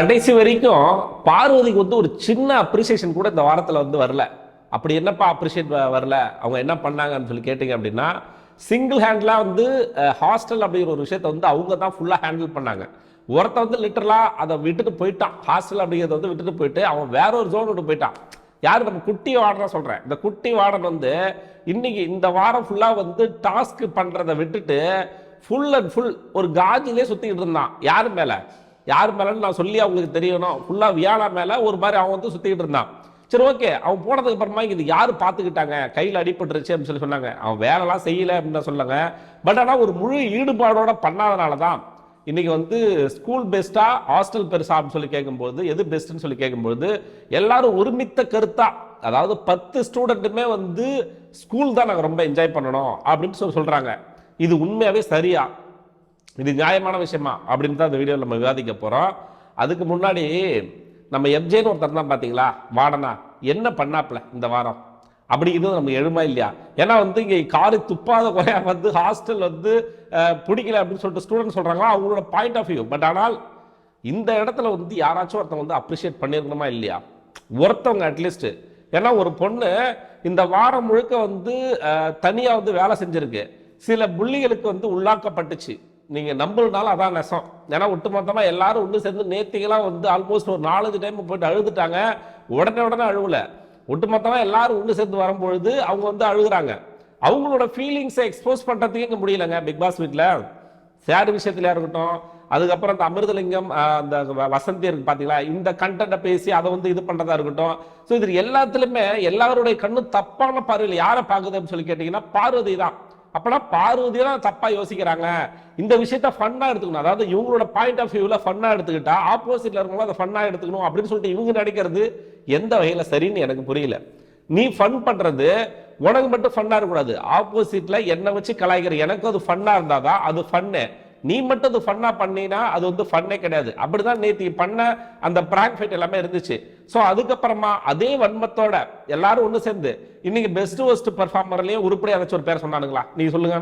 கடைசி வரைக்கும் பார்வதிக்கு வந்து ஒரு சின்ன அப்ரிசியேஷன் கூட இந்த வாரத்தில் வந்து வரல. அப்படி என்னப்பா அப்ரிஷியேட் வரல? அவங்க என்ன பண்ணாங்கன்னு சொல்லி கேட்டிங்க அப்படின்னா சிங்கிள் ஹேண்ட்லாம் வந்து ஹாஸ்டல் அப்படிங்கிற ஒரு விஷயத்த வந்து அவங்க தான் ஃபுல்லாக ஹேண்டில் பண்ணாங்க. ஒருத்த வந்து லிட்டரலாக அதை விட்டுட்டு போயிட்டான். ஹாஸ்டல் அப்படிங்கிறத வந்து விட்டுட்டு போயிட்டு அவன் வேற ஒரு ஜோன் விட்டு போயிட்டான். யார் நம்ம குட்டி வார்டன் சொல்கிறேன் இந்த குட்டி வார்டன் வந்து இன்னைக்கு இந்த வாரம் ஃபுல்லாக வந்து டாஸ்க் பண்ணுறதை விட்டுட்டு ஃபுல் அண்ட் ஃபுல் ஒரு காஜிலே சுற்றிக்கிட்டு இருந்தான். யார் மேலே? யார் மேலேன்னு நான் சொல்லி அவங்களுக்கு தெரியணும். ஃபுல்லாக வியானா மேலே ஒரு மாதிரி அவன் வந்து சுற்றிக்கிட்டு இருந்தான். சரி ஓகே அவன் போனதுக்கு அப்புறமா இது யார் பார்த்துக்கிட்டாங்க? கையில் அடிபட்டுருச்சு அப்படின்னு சொல்லி சொன்னாங்க. அவன் வேலைலாம் செய்யலை அப்படின்னு தான் சொன்னாங்க பட் ஆனால் ஒரு முழு ஈடுபாடோட பண்ணாதனால தான் இன்றைக்கி வந்து ஸ்கூல் பெஸ்ட்டா ஹாஸ்டல் பெருசா அப்படின்னு சொல்லி கேட்கும்போது எது பெஸ்ட்டுன்னு சொல்லி கேட்கும்போது எல்லாரும் ஒருமித்த கருத்தா அதாவது பத்து ஸ்டூடெண்ட்டுமே வந்து ஸ்கூல் தான் நாங்கள் ரொம்ப என்ஜாய் பண்ணணும் அப்படின்னு சொல்லி சொல்கிறாங்க இது உண்மையாகவே சரியா? இது நியாயமான விஷயமா அப்படின்னு தான் இந்த வீடியோவில் நம்ம விவாதிக்க போகிறோம் அதுக்கு முன்னாடி நம்ம எம்ஜேன்னு ஒருத்தர் தான் பார்த்தீங்களா வாடனா. என்ன பண்ணாப்ல இந்த வாரம்? அப்படிங்கிறது நம்ம எழுமா இல்லையா? ஏன்னா வந்து இங்கே காரு துப்பாத குறையா வந்து ஹாஸ்டல் வந்து பிடிக்கல அப்படின்னு சொல்லிட்டு ஸ்டூடெண்ட் சொல்கிறாங்களா அவங்களோட பாயிண்ட் ஆஃப் வியூ பட் ஆனால் இந்த இடத்துல வந்து யாராச்சும் ஒருத்தவங்க வந்து அப்ரிஷியேட் பண்ணியிருக்கணுமா இல்லையா? ஒருத்தவங்க அட்லீஸ்ட்டு ஏன்னா ஒரு பொண்ணு இந்த வாரம் முழுக்க வந்து தனியாக வந்து வேலை செஞ்சுருக்கு. சில புள்ளிகளுக்கு வந்து உள்ளாக்கப்பட்டுச்சு. நீங்கள் நம்புறதுனால அதான் நெசம். ஏன்னா ஒட்டுமொத்தமா எல்லாரும் ஒன்று சேர்ந்து நேத்திகெல்லாம் வந்து ஆல்மோஸ்ட் ஒரு நாலஞ்சு டைம் போயிட்டு அழுதுட்டாங்க. உடனே உடனே அழுகலை ஒட்டு மொத்தமாக எல்லாரும் ஒன்று சேர்ந்து வரும்பொழுது அவங்க வந்து அழுகுறாங்க. அவங்களோட ஃபீலிங்ஸை எக்ஸ்போஸ் பண்ணுறதுக்கே இங்கே முடியலங்க பிக் பாஸ் வீட்டில் சேர் விஷயத்துல இருக்கட்டும் அதுக்கப்புறம் அந்த அமிர்தலிங்கம் அந்த வ- வசந்தி இருக்கு பார்த்தீங்களா இந்த கண்டென்ட்டை பேசி அதை வந்து இது பண்ணுறதா இருக்கட்டும். ஸோ இது எல்லாத்துலேயுமே எல்லாருடைய கண்ணு தப்பான பார்வையில் யாரை பார்க்குது அப்படின்னு சொல்லி கேட்டிங்கன்னா பார்வதி தான். அப்பனா பார்வதி தான் தப்பா யோசிக்கிறாங்க. இந்த விஷயத்த ஃபன்னா எடுத்துக்கணும். அதாவது இவங்களோட பாயிண்ட் ஆஃப் வியூல ஃபன்னா எடுத்துக்கிட்டா ஆப்போசிட்ல இருக்கவங்களும் அதை ஃபன்னா எடுத்துக்கணும் அப்படின்னு சொல்லிட்டு இவங்க நினைக்கிறது எந்த வகையில சரின்னு எனக்கு புரியல. நீ ஃபன் பண்றது உனக்கு மட்டும் ஃபன்னா இருக்கக்கூடாது. ஆப்போசிட்ல என்னை வச்சு கலாய்க்கிற எனக்கு அது ஃபன்னா இருந்தாதான் அது ஃபன்னு நீ மட்டும் அது ஃபன்னாக பண்ணினா அது வந்து ஃபன்னே கிடையாது. அப்படிதான் நேற்று பண்ண அந்த பிராங்க் ஃபைட் எல்லாமே இருந்துச்சு. ஸோ அதுக்கப்புறமா அதே வன்மத்தோட எல்லாரும் ஒன்று சேர்ந்து இன்னைக்கு பெஸ்ட் ஒஸ்ட் பெர்ஃபார்மர்லேயும் உருப்படியாக ஏதாச்சும் ஒரு பேர் சொன்னானுங்களா? நீங்கள் சொல்லுங்க.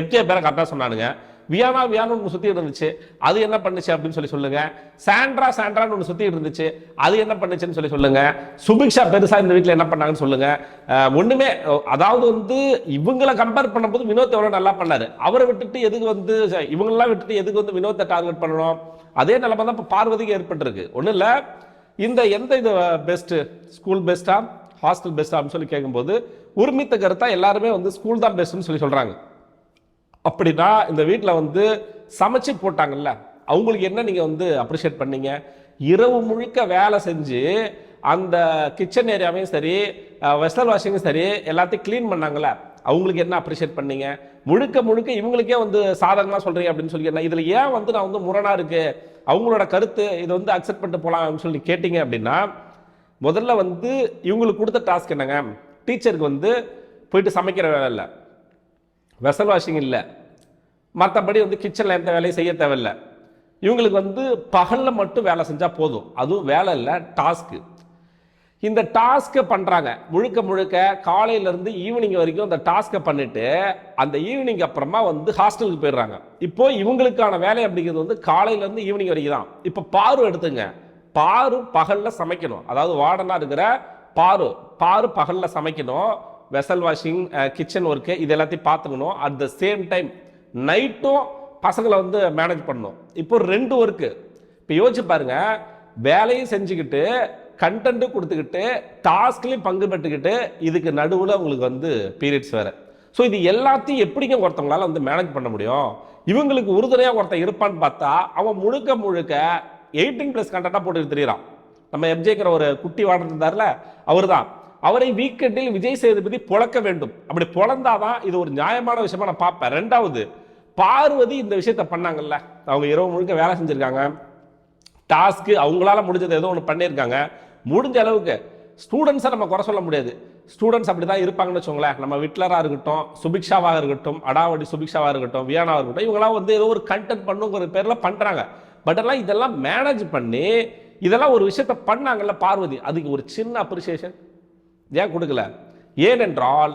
எப்ஜே பேரை கரெக்டாக சொன்னானுங்க. வியானா வியானு ஒன்று சுற்றி இருந்துச்சு. அது என்ன பண்ணுச்சு அப்படின்னு சொல்லி சொல்லுங்க. சாண்ட்ரா சாண்ட்ரான்னு ஒன்று சுற்றி இருந்துச்சு. அது என்ன பண்ணுச்சுன்னு சொல்லி சொல்லுங்க. சுபிக்ஷா பெருசா இந்த வீட்டில் என்ன பண்ணாங்கன்னு சொல்லுங்க. ஒண்ணுமே அதாவது வந்து இவங்களை கம்பேர் பண்ணும்போது வினோத் எவ்வளோ நல்லா பண்ணாரு. அவரை விட்டுட்டு எதுக்கு வந்து இவங்களெல்லாம் விட்டுட்டு எதுக்கு வந்து வினோத்தை டார்கெட் பண்ணணும்? அதே நிலைமை தான் இப்போ பார்வதிக்கு ஏற்பட்டிருக்கு. ஒன்றும் இல்லை. இந்த எந்த இது பெஸ்ட்டு ஸ்கூல் பெஸ்ட்டா ஹாஸ்டல் பெஸ்டா அப்படின்னு சொல்லி கேட்கும்போது உரிமித்த கருத்தா எல்லாருமே வந்து ஸ்கூல் தான் பெஸ்ட்னு சொல்லி சொல்கிறாங்க அப்படின்னா இந்த வீட்டில் வந்து சமைச்சு போட்டாங்கல்ல அவங்களுக்கு என்ன நீங்கள் வந்து அப்ரிஷியேட் பண்ணீங்க? இரவு முழுக்க வேலை செஞ்சு அந்த கிச்சன் ஏரியாவையும் சரி வெஸ்டல் வாஷிங்கும் சரி எல்லாத்தையும் க்ளீன் பண்ணாங்கல்ல அவங்களுக்கு என்ன அப்ரிஷியேட் பண்ணீங்க? முழுக்க முழுக்க இவங்களுக்கே வந்து சாதகமாக சொல்கிறீங்க அப்படின்னு சொல்லி என்ன இதில் ஏன் வந்து நான் வந்து முரணாக இருக்குது அவங்களோட கருத்து இதை வந்து அக்செப்ட் பண்ணிட்டு போகலாம் அப்படின்னு சொல்லி கேட்டீங்க அப்படின்னா முதல்ல வந்து இவங்களுக்கு கொடுத்த டாஸ்க் என்னங்க? டீச்சருக்கு வந்து போயிட்டு சமைக்கிற வேலை இல்லை. வெசல் வாஷிங் இல்லை. மற்றபடி வந்து கிச்சனில் எந்த வேலையும் செய்ய தேவையில்ல. இவங்களுக்கு வந்து பகலில் மட்டும் வேலை செஞ்சால் போதும். அதுவும் வேலை இல்லை டாஸ்க்கு இந்த டாஸ்க்கை பண்ணுறாங்க முழுக்க முழுக்க காலையிலேருந்து ஈவினிங் வரைக்கும் அந்த டாஸ்க்கை பண்ணிவிட்டு அந்த ஈவினிங் அப்புறமா வந்து ஹாஸ்டலுக்கு போயிடுறாங்க. இப்போ இவங்களுக்கான வேலை அப்படிங்கிறது வந்து காலையிலேருந்து ஈவினிங் வரைக்கும் தான். இப்போ பாரு எடுத்துங்க. பாரு பகலில் சமைக்கணும். அதாவது வார்டனாக இருக்கிற பாரு பாரு பகலில் சமைக்கணும். வெசல் வாஷிங் கிச்சன் ஒர்க்கு இது எல்லாத்தையும் பார்த்துக்கணும். அட் த சேம் டைம் நைட்டும் பசங்களை வந்து மேனேஜ் பண்ணணும். இப்போ ரெண்டு ஒர்க்கு இப்போ யோசிச்சு பாருங்க வேலையும் செஞ்சுக்கிட்டு கண்டென்ட்டும் கொடுத்துக்கிட்டு டாஸ்க்லையும் பங்கு பெற்றுக்கிட்டு இதுக்கு நடுவில் உங்களுக்கு வந்து பீரியட்ஸ் வேறு. ஸோ இது எல்லாத்தையும் எப்படிங்க ஒருத்தவங்களால வந்து மேனேஜ் பண்ண முடியும்? இவங்களுக்கு உறுதுணையாக ஒருத்தன் இருப்பான்னு பார்த்தா அவன் முழுக்க முழுக்க எயிட்டீன் ப்ளஸ் கண்டென்ட்டாக போட்டு தெரியறான். நம்ம எம்ஜேக்கிற ஒரு குட்டி வாடர் அவர் தான் அவரை வீக்கெண்டில் விஜய் சேதுபதி புழக்க வேண்டும். அப்படி புலந்தாதான் இது ஒரு நியாயமான விஷயமா நான் பார்ப்பேன். ரெண்டாவது பார்வதி இந்த விஷயத்த பண்ணாங்கல்ல. அவங்க இரவு முழுக்க வேலை செஞ்சிருக்காங்க. டாஸ்க்கு அவங்களால முடிஞ்சது ஏதோ ஒன்று பண்ணியிருக்காங்க. முடிஞ்ச அளவுக்கு ஸ்டூடெண்ட்ஸை நம்ம குறை சொல்ல முடியாது. ஸ்டூடெண்ட்ஸ் அப்படி தான் இருப்பாங்கன்னு வச்சுக்கோங்களேன். நம்ம விட்லராக இருக்கட்டும் சுபிக்ஷாவாக இருக்கட்டும் அடாவடி சுபிக்ஷாவாக இருக்கட்டும் வியானாவாக இருக்கட்டும் இவங்களாம் வந்து ஏதோ ஒரு கண்டென்ட் பண்ணுங்கிற பேரில் பண்ணுறாங்க பட் எல்லாம் இதெல்லாம் மேனேஜ் பண்ணி இதெல்லாம் ஒரு விஷயத்த பண்ணாங்கல்ல பார்வதி. அதுக்கு ஒரு சின்ன அப்ரிசியேஷன் ஏன் கொடுக்கல? ஏனென்றால்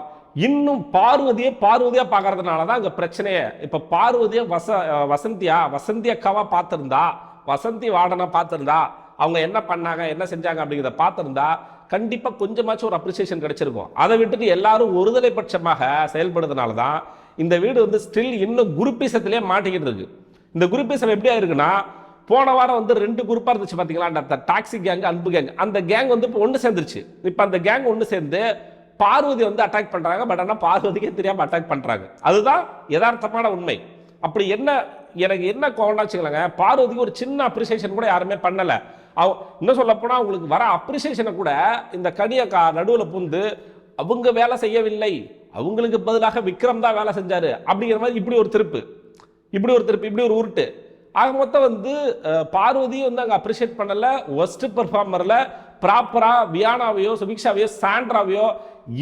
இன்னும் பார்வதியை பார்வதியா பார்க்கறதுனால தான் அங்கே பிரச்சனையே. இப்போ பார்வதியை வச வசந்தியா வசந்தி அக்காவா பார்த்துருந்தா வசந்தி வார்டனை பார்த்துருந்தா அவங்க என்ன பண்ணாங்க என்ன செஞ்சாங்க அப்படிங்கிறத பார்த்துருந்தா கண்டிப்பாக கொஞ்சமாச்சும் ஒரு அப்ரிசியேஷன் கிடைச்சிருக்கும். அதை விட்டுட்டு எல்லாரும் ஒருதலை பட்சமாக செயல்படுறதுனால தான் இந்த வீடு வந்து ஸ்டில் இன்னும் குருப்பீசத்திலே மாட்டிக்கிட்டு இருக்கு. இந்த குருப்பீசம் எப்படி ஆயிருக்குன்னா போன வாரம் வந்து ரெண்டு குரூப்பாக இருந்துச்சு பார்த்தீங்களா அந்த டாக்ஸி கேங் அன்பு கேங் அந்த கேங் வந்து இப்போ ஒன்று சேர்ந்துருச்சு. இப்போ அந்த கேங் ஒன்று சேர்ந்து பார்வதி வந்து அட்டாக் பண்ணுறாங்க பட் ஆனால் பார்வதிக்கே தெரியாமல் அட்டாக் பண்ணுறாங்க அதுதான் யதார்த்தமான உண்மை. அப்படி என்ன எனக்கு என்ன கோவம்னா வச்சுக்கலாங்க பார்வதிக்கு ஒரு சின்ன அப்ரிசியேஷன் கூட யாருமே பண்ணலை. அவ இன்னும் சொல்லப்போனால் அவங்களுக்கு வர அப்ரிசியேஷனை கூட இந்த கனியை கா நடுவில் பூந்து அவங்க வேலை செய்யவில்லை. அவங்களுக்கு பதிலாக விக்ரம் தான் வேலை செஞ்சார். அப்படிங்கிற மாதிரி இப்படி ஒரு திருப்பு. இப்படி ஒரு திருப்பு இப்படி ஒரு உருட்டு. ஆக மொத்தம் வந்து பார்வதியும் வந்து அங்கே அப்ரிஷியேட் பண்ணலை ஒஸ்ட் பெர்ஃபார்மரில் ப்ராப்பராக வியானாவையோ சுபிக்ஷாவையோ சாண்ட்ராவையோ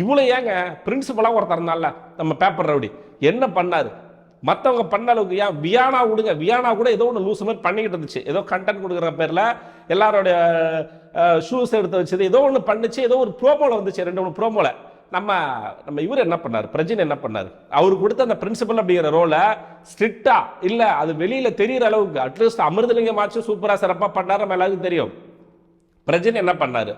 இவ்வளோ ஏங்க பிரின்சிபலாக ஒருத்தர் இருந்தால நம்ம பேப்பர் ரவுடி. என்ன பண்ணார்? மற்றவங்க பண்ண அளவுக்கு ஏன் வியானா விடுங்க வியானா கூட ஏதோ ஒன்று லூஸ் மாதிரி பண்ணிக்கிட்டு இருந்துச்சு. ஏதோ கண்டென்ட் கொடுக்குற பேரில் எல்லாரோடைய ஷூஸ் எடுத்து வச்சது ஏதோ ஒன்று பண்ணுச்சு ஏதோ ஒரு ப்ரோமோல வந்துச்சு ரெண்டு மூணு ப்ரோமோவில் நம்ம நம்ம இவர் என்ன பண்ணார்? பிரஜின் என்ன பண்ணார்? அவர் கொடுத்த அந்த பிரின்சிபல் அப்படிங்கிற ரோலை ஸ்ட்ரிக்டா இல்லை அது வெளியில் தெரியிற அளவுக்கு அட்லீஸ்ட் அமிர்தலிங்கமாச்சும் சூப்பராக சிறப்பாக பண்ணாரு நம்ம எல்லாருக்கும் தெரியும். பிரஜின் என்ன பண்ணார்?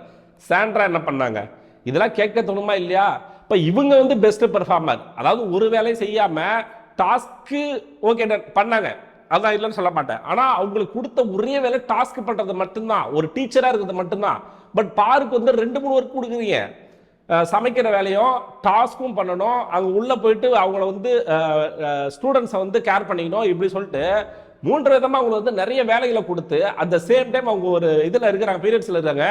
சாண்ட்ரா என்ன பண்ணாங்க? இதெல்லாம் கேட்க தோணுமா இல்லையா? இப்போ இவங்க வந்து பெஸ்ட் பெர்ஃபார்மர் அதாவது ஒரு வேலையும் செய்யாமல் டாஸ்க்கு ஓகே பண்ணாங்க. அதான் இல்லைன்னு சொல்ல மாட்டேன். ஆனால் அவங்களுக்கு கொடுத்த ஒரே வேலை டாஸ்க் பண்ணுறது மட்டும்தான். ஒரு டீச்சராக இருக்கிறது மட்டும்தான். பட் பாருக்கு வந்து ரெண்டு மூணு ஒர்க் கொடுக்குறீங்க. சமைக்கிற வேலையும் டாஸ்க்கும் பண்ணணும். அங்கே உள்ளே போயிட்டு அவங்கள வந்து ஸ்டூடெண்ட்ஸை வந்து கேர் பண்ணிக்கணும் இப்படி சொல்லிட்டு மூன்று விதமாக அவங்களுக்கு வந்து நிறைய வேலைகளை கொடுத்து அட் த சேம் டைம் அவங்க ஒரு இதில் இருக்கிறாங்க பீரியட்ஸில் இருக்காங்க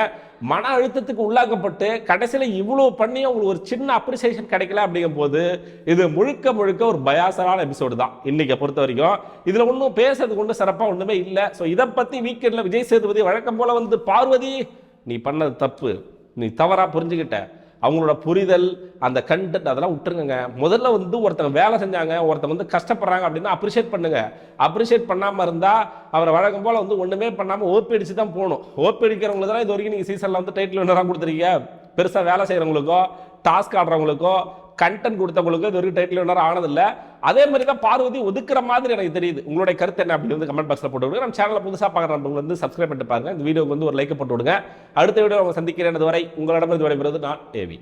மன அழுத்தத்துக்கு உள்ளாக்கப்பட்டு கடைசியில் இவ்வளோ பண்ணி அவங்களுக்கு ஒரு சின்ன அப்ரிசியேஷன் கிடைக்கல அப்படிங்கும் போது இது முழுக்க முழுக்க ஒரு பயாசரான எபிசோடு தான். இன்னைக்கு பொறுத்த வரைக்கும் இதில் ஒன்றும் பேசுறதுக்கு ஒன்றும் சிறப்பாக ஒன்றுமே இல்லை. ஸோ இதை பற்றி வீக்கெண்டில் விஜய் சேதுபதி வழக்கம் போல் வந்து பார்வதி நீ பண்ணது தப்பு. நீ தவறாக புரிஞ்சுக்கிட்ட. அவங்களோட புரிதல் அந்த கண்டென்ட் அதெல்லாம் விட்டுருங்க முதல்ல வந்து ஒருத்தங்க வேலை செஞ்சாங்க ஒருத்தங்க வந்து கஷ்டப்படுறாங்க அப்படின்னா அப்ரிஷியேட் பண்ணுங்க. அப்ரிஷியேட் பண்ணாமல் இருந்தால் அவரை வழக்கம் போல் வந்து ஒன்றுமே பண்ணாமல் ஓப்பி அடிச்சு தான் போகணும். ஓப்பி அடிக்கிறவங்களுக்கு தான் இது வரைக்கும் நீங்கள் சீசனில் வந்து டைட்டில் வினராக கொடுத்துருக்கீங்க. பெருசாக வேலை செய்கிறவங்களுக்கோ டாஸ்க் ஆடுறவங்களுக்கோ கண்டென்ட் கொடுத்தவங்களுக்கு இது வரைக்கும் டைட்டில் வினர் ஆனதில்லை. அதே மாதிரி தான் பார்வதி ஒதுக்குற மாதிரி எனக்கு தெரியுது. உங்களுடைய கருத்து என்ன அப்படின்னு வந்து கமெண்ட் பாக்ஸில் போட்டு விடுங்க நம்ம சேனலை புதுசாக பார்க்குறவங்க வந்து சப்ஸ்கிரைப் பண்ணிட்டு பாருங்க. இந்த வீடியோக்கு வந்து ஒரு லைக் போட்டு விடுங்க அடுத்த வீடியோ அவங்க சந்திக்கிறேன். வரை உங்களிடம் இது விடைபெறுவது நான் ஏவி